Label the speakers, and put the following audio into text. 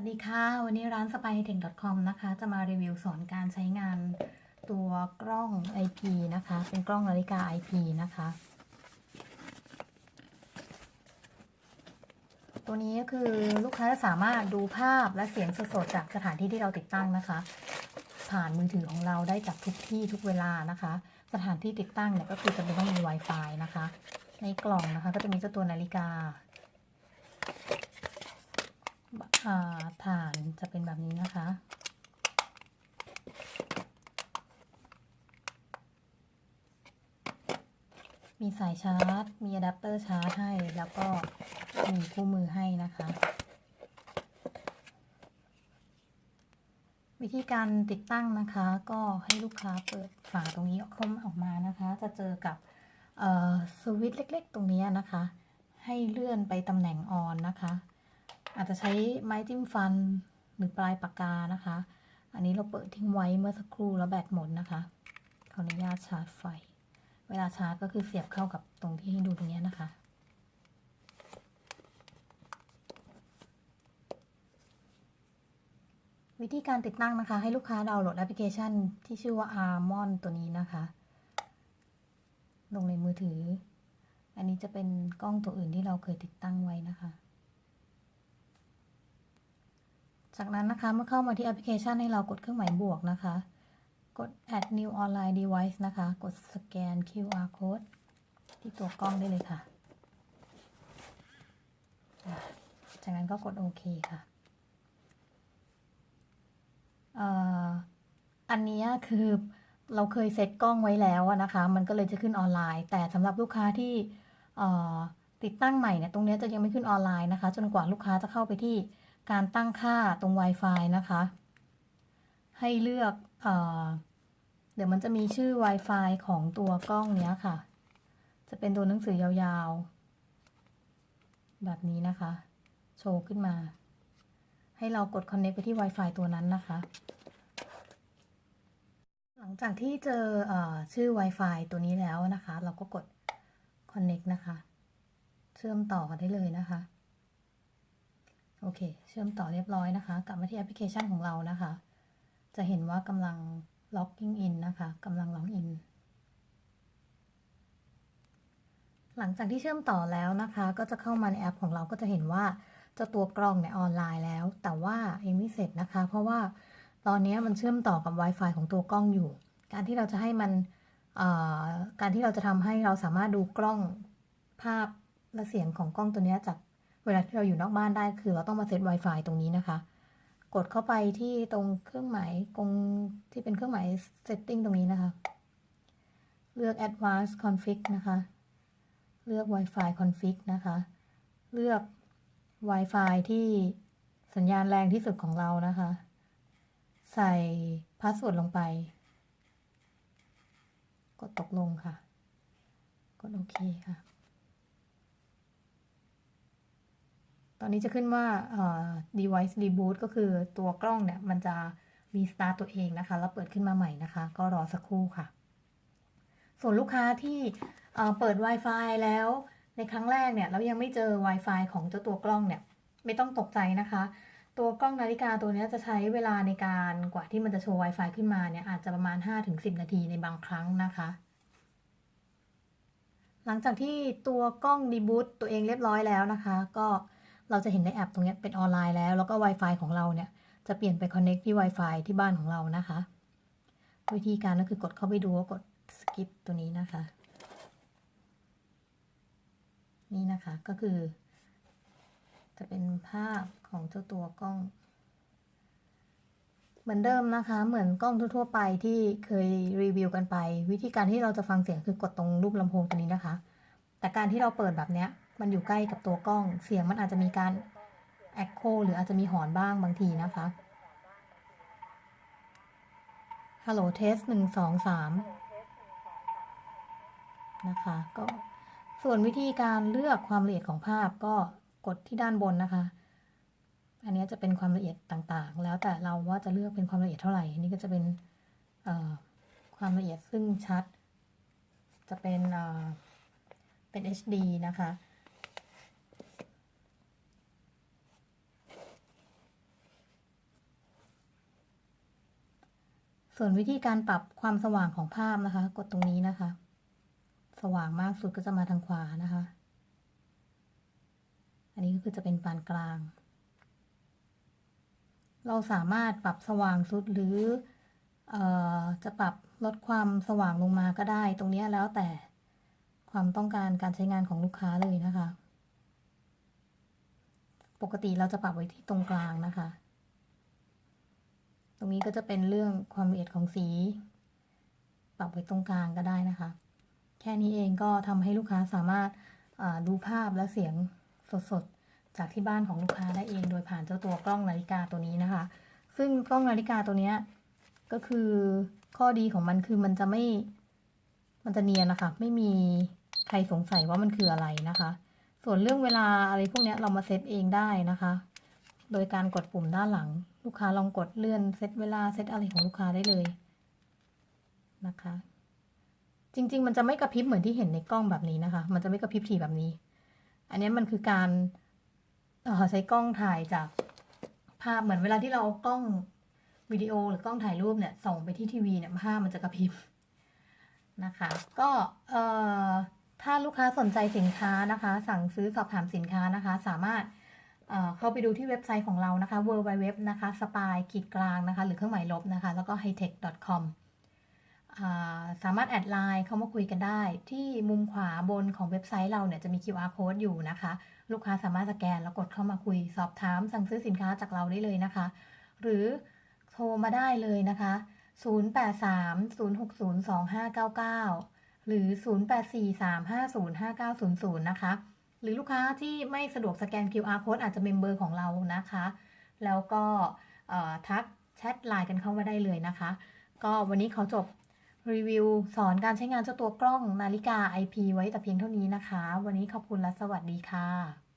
Speaker 1: วัสดีค่ะ วันนี้ร้าน s p y t e c h c o m นะคะ จะมารีวิวสอนการใช้งานตัวกล้อง IP นะคะ เป็นกล้องนาฬิกา IP นะคะ ตัวนี้ก็คือลูกค้าจะสามารถดูภาพและเสียงสดๆจากสถานที่ที่เราติดตั้งนะคะ ผ่านมือถือของเราได้จากทุกที่ทุกเวลานะคะ สถานที่ติดตั้งเนี่ยก็คือจะเป็นต้องมี Wi-Fi นะคะ ในกล่องนะคะก็จะมีเจ้าตัวนาฬิกา อ่า ฐานจะเป็นแบบนี้นะคะ มีสายชาร์จ มีอะแดปเตอร์ชาร์จให้ แล้วก็มีคู่มือให้นะคะ วิธีการติดตั้งนะคะ ก็ให้ลูกค้าเปิดฝาตรงนี้เข้าออกมานะคะ จะเจอกับสวิตช์เล็ก ๆ ตรงนี้นะคะ ให้เลื่อนไปตำแหน่งออนนะคะ อาจจะใช้ไม้จิ้มฟันหรือปลายปากกานะคะ อันนี้เราเปิดทิ้งไว้เมื่อสักครู่แล้วแบตหมดนะคะ ขออนุญาตชาร์จไฟ เวลาชาร์จก็คือเสียบเข้ากับตรงที่ให้ดูตรงนี้นะคะ วิธีการติดตั้งนะคะ ให้ลูกค้าดาวน์โหลดแอปพลิเคชัน ที่ชื่อว่า Armon ตัวนี้นะคะ ลงในมือถือ อันนี้จะเป็นกล้องตัวอื่นที่เราเคยติดตั้งไว้นะคะ จากนั้นนะคะเมื่อเข้ามาที่แอปพลิเคชันให้เรากดเครื่องหมายบวกนะคะ กด add new online device นะคะ กดสแกน QR code ที่ตัวกล้องได้เลยค่ะ จากนั้นก็กดโอเคค่ะอันนี้คือเราเคยเซตกล้องไว้แล้วนะคะ มันก็เลยจะขึ้นออนไลน์ แต่สำหรับลูกค้าที่ติดตั้งใหม่เนี่ย ตรงนี้จะยังไม่ขึ้นออนไลน์นะคะ จนกว่าลูกค้าจะเข้าไปที่ การตั้งค่าตรง Wi-Fi นะคะ ให้เลือกเอเดี๋ยวมันจะมีชื่อ Wi-Fi ของตัวกล้องเนี้ยค่ะ จะเป็นตัวหนังสือยาวๆ แบบนี้นะคะ โชว์ขึ้นมา ให้เรากด Connect ไปที่ Wi-Fi ตัวนั้นนะคะ หลังจากที่เจออชื่อ Wi-Fi ตัวนี้แล้วนะคะ เราก็กด Connect นะคะ เชื่อมต่อกันได้เลยนะคะ เค เชื่อมต่อเรียบร้อยนะคะ กลับมาที่แอปพลิเคชันของเรานะคะ จะเห็นว่ากำลัง logging in นะคะกำลัง log in หลังจากที่เชื่อมต่อแล้วนะคะ ก็จะเข้ามาในแอปของเราก็จะเห็นว่าเจ้าตัวกล้องเนี่ยออนไลน์แล้ว แต่ว่ายังไม่เสร็จนะคะ เพราะว่าตอนนี้มันเชื่อมต่อกับ Wi-Fi ของตัวกล้องอยู่ การที่เราจะให้มันการที่เราจะทำให้เราสามารถดูกล้องภาพและเสียงของกล้องตัวนี้จาก เวลาที่เราอยู่นอกบ้านได้คือเราต้องมาเซต Wi-Fi ตรงนี้นะคะ กดเข้าไปที่ตรงเครื่องหมายตรงที่เป็นเครื่องหมาย setting ตรงนี้นะคะ เลือก advanced config นะคะ เลือก Wi-Fi config นะคะ เลือก Wi-Fi ที่สัญญาณแรงที่สุดของเรานะคะ ใส่พาสเวิร์ดลงไป กดตกลงค่ะ กดโอเคค่ะ อนนี้จะขึ้นว่า device reboot ก็คือตัวกล้องเนี่ยมันจะ restart ตัวเองนะคะ แล้วเปิดขึ้นมาใหม่นะคะ ก็รอสักครู่ค่ะ ส่วนลูกค้าที่เปิด Wi-Fi แล้วในครั้งแรกเนี่ยแล้วยังไม่เจอ Wi-Fi ของเจ้าตัวกล้องเนี่ยไม่ต้องตกใจนะคะ ตัวกล้องนาฬิกาตัวนี้จะใช้เวลาในการกว่าที่มันจะโชว์ Wi-Fi ขึ้นมาเนี่ยอาจจะประมาณ 5-10 นาทีในบางครั้งนะคะ หลังจากที่ตัวกล้องดีบูตตัวเองเรียบร้อยแล้วนะคะ ก็ เราจะเห็นในแอปตรงนี้เป็นออนไลน์แล้ว แล้วก็ Wi-Fi ของเราเนี่ย จะเปลี่ยนไป Connect ที่ Wi-Fi ที่บ้านของเรานะคะ วิธีการก็คือกดเข้าไปดูกด skip ตัวนี้นะคะ นี่นะคะก็คือ จะเป็นภาพของเจ้าตัวกล้อง เหมือนเดิมนะคะ เหมือนกล้องทั่วๆไปที่เคยรีวิวกันไป วิธีการที่เราจะฟังเสียงคือกดตรงรูปลำโพงตัวนี้นะคะ แต่การที่เราเปิดแบบเนี้ย มันอยู่ใกล้กับตัวกล้อง เสียงมันอาจจะมีการแอคโคหรืออาจจะมีหอนบ้างบางทีนะคะ ฮัลโหลเทสหนึ่งสองสามนะคะ ก็ส่วนวิธีการเลือกความละเอียดของภาพก็กดที่ด้านบนนะคะ อันนี้จะเป็นความละเอียดต่างๆ แล้วแต่เราว่าจะเลือกเป็นความละเอียดเท่าไหร่นนี้ก็จะเป็นความละเอียดซึ่งชัด จะเป็นเป็น HD นะคะ ส่วนวิธีการปรับความสว่างของภาพนะคะ กดตรงนี้นะคะ สว่างมากสุดก็จะมาทางขวานะคะ อันนี้ก็คือจะเป็นปานกลาง เราสามารถปรับสว่างสุดหรือออจะปรับลดความสว่างลงมาก็ได้ ตรงนี้แล้วแต่ความต้องการการใช้งานของลูกค้าเลยนะคะ ปกติเราจะปรับไว้ที่ตรงกลางนะคะ ตรงนี้ก็จะเป็นเรื่องความละเอียดของสี ปรับไว้ตรงกลางก็ได้นะคะ แค่นี้เองก็ทำให้ลูกค้าสามารถดูภาพและเสียงสดๆ จากที่บ้านของลูกค้าได้เอง โดยผ่านเจ้าตัวกล้องนาฬิกาตัวนี้นะคะ ซึ่งกล้องนาฬิกาตัวนี้ก็คือข้อดีของมันคือมันจะไม่ มันจะเนียนนะคะ ไม่มีใครสงสัยว่ามันคืออะไรนะคะ ส่วนเรื่องเวลาอะไรพวกนี้เรามาเซตเองได้นะคะ โดยการกดปุ่มด้านหลัง ลูกค้าลองกดเลื่อนเซตเวลาเซตอะไรของลูกค้าได้เลยนะคะ จริง ๆ มันจะไม่กระพริบเหมือนที่เห็นในกล้องแบบนี้นะคะ มันจะไม่กระพริบถี่แบบนี้ อันนี้มันคือการออใช้กล้องถ่ายจากภาพเหมือนเวลาที่เราเอากล้องวิดีโอหรือกล้องถ่ายรูปเนี่ยส่งไปที่ทีวีเนี่ยภาพมันจะกระพริบนะคะ ก็เอ่อถ้าลูกค้าสนใจสินค้านะคะ สั่งซื้อสอบถามสินค้านะคะ สามารถ เข้าไปดูที่เว็บไซต์ของเรานะคะ w w w นะคะ spy ขีดกลางนะคะ หรือเครื่องหมายลบนะคะ แล้วก็ hightech com อ่าสามารถแอดไลน์เข้ามาคุยกันได้ ที่มุมขวาบนของเว็บไซต์เราเนี่ยจะมี QR code อยู่นะคะ ลูกค้าสามารถสแกนแล้วกดเข้ามาคุยสอบถาม สั่งซื้อสินค้าจากเราได้เลยนะคะ หรือโทรมาได้เลยนะคะ 0830602599 หรือ 0843505900 นะคะ หรือลูกค้าที่ไม่สะดวกสแกน QR code อาจจะเป็นเบอร์ของเรานะคะ แล้วก็ทักแชทไลน์กันเข้ามาได้เลยนะคะ ก็วันนี้เขาจบรีวิวสอนการใช้งานเจ้าตัวกล้องนาฬิกา IP ไว้แต่เพียงเท่านี้นะคะ วันนี้ขอบคุณและสวัสดีค่ะ